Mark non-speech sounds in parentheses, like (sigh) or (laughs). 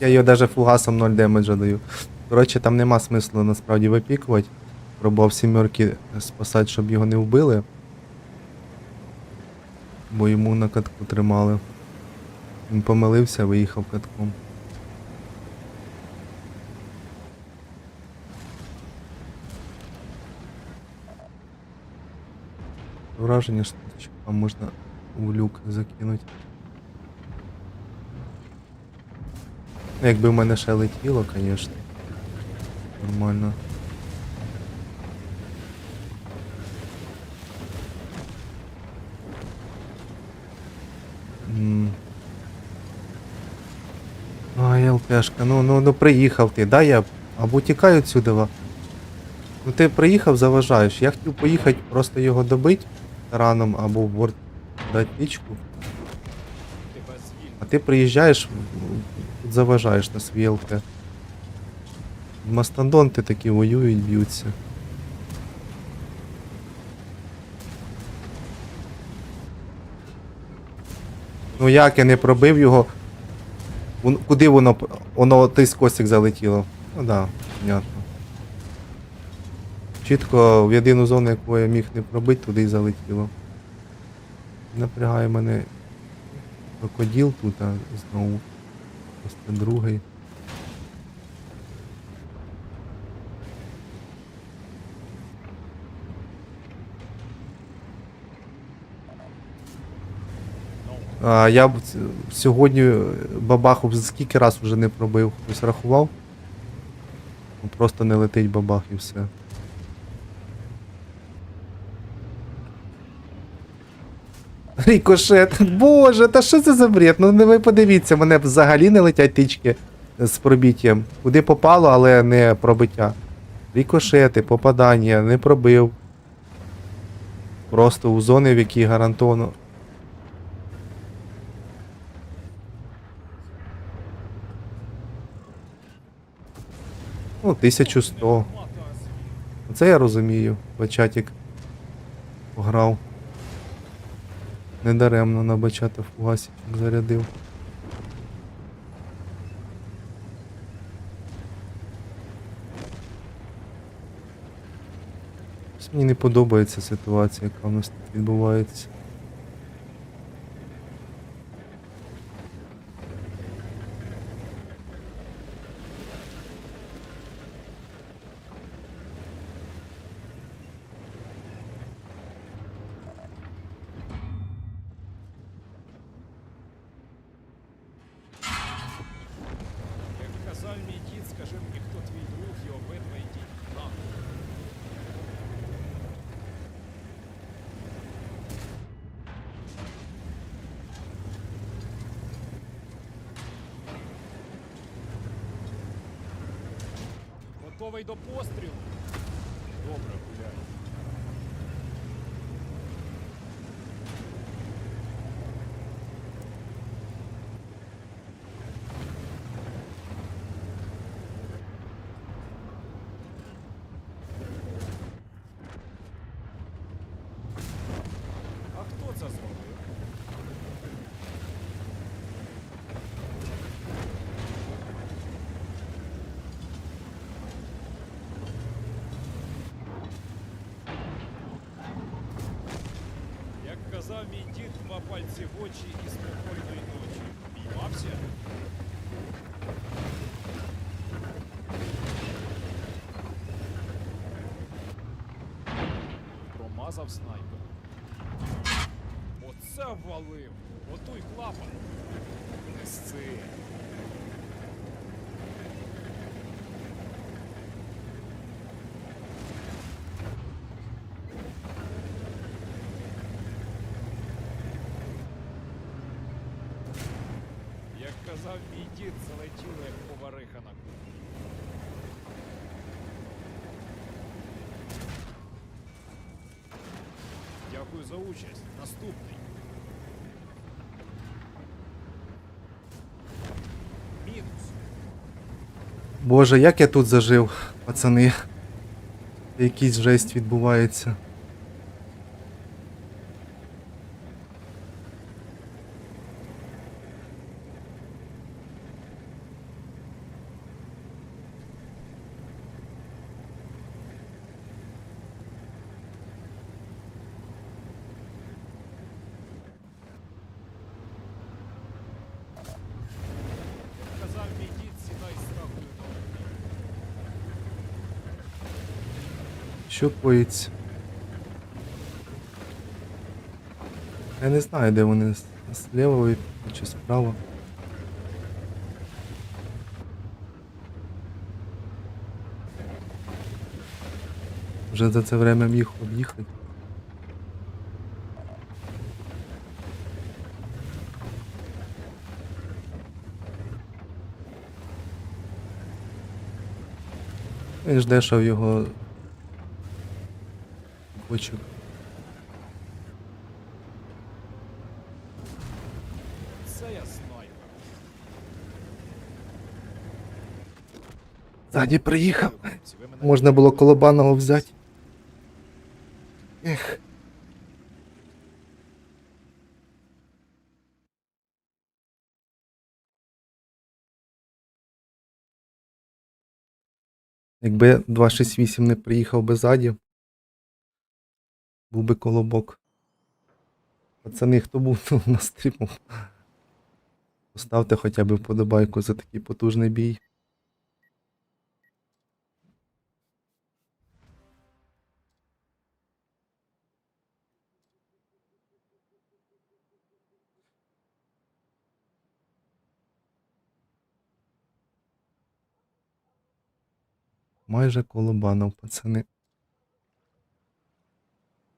я його навіть фугасом 0 демеджа даю. Коротше, там нема смислу насправді випікувати. Пробував сімерки спасати, щоб його не вбили. Бо йому на катку тримали. Він помилився, виїхав катком. Враження, що там можна в люк закинути. Ну, Якби в мене ще летіло, звісно. Нормально. Ай, ЛПшка, ну, ну, ну приїхав ти, да, я або тікаю отсюди. Ну ти приїхав, заважаєш. Я хотів поїхати, просто його добити тараном або в борт дати пічку. А ти приїжджаєш, заважаєш на свій ЛП. Мастодонти такі воюють, б'ються. Ну як я не пробив його? Куди воно? Воно той скосик залетіло. Ну да, понятно. Чітко в єдину зону, яку я міг не пробити, туди й залетіло. Напрягає мене крокодил тут, а знову. Просто другий. А, я б сьогодні бабаху скільки раз вже не пробив. Хтось рахував? Ну, Просто не летить бабах і все. Рікошет. Боже, та що це за бред? Ну не ви подивіться, мене взагалі не летять тички з пробіттям. Куди попало, але не пробиття. Рікошети, попадання, не пробив. Просто у зони, в якій гарантовано. Ну, 1100. Це я розумію. Бачатік пограв. Недаремно на бачата фугасик зарядив. Мені не подобається ситуація, яка в нас тут відбувається. Як казав мій дід, скажи мені, хто твій друг і обидва йдіть нам. Готовий до пострілу? Добре, гуляй. А хто це зробив? Як казав мій дід, два пальці в очі і спокійної ночі. Піймався? Промазав снайпер. Оце ввалив! Готуй клапан! Несці! Як казав мій дід, залетіли як повариха на кухні. Дякую за участь. Наступний. Боже, як я тут зажив, пацани. Якийсь жесть відбувається. Що коїться? Я не знаю, де вони зліва чи справа. Вже за це время міг об'їхати. Він жде, що його бочок. Це я знаю. Ззаді приїхав. Можна було колобаного взяти. Ех. Якби 268 не приїхав би ззаді, був би колобок. Пацани, хто був (laughs) на стріму? Поставте хоча б вподобайку за такий потужний бій. Майже колобанов, пацани.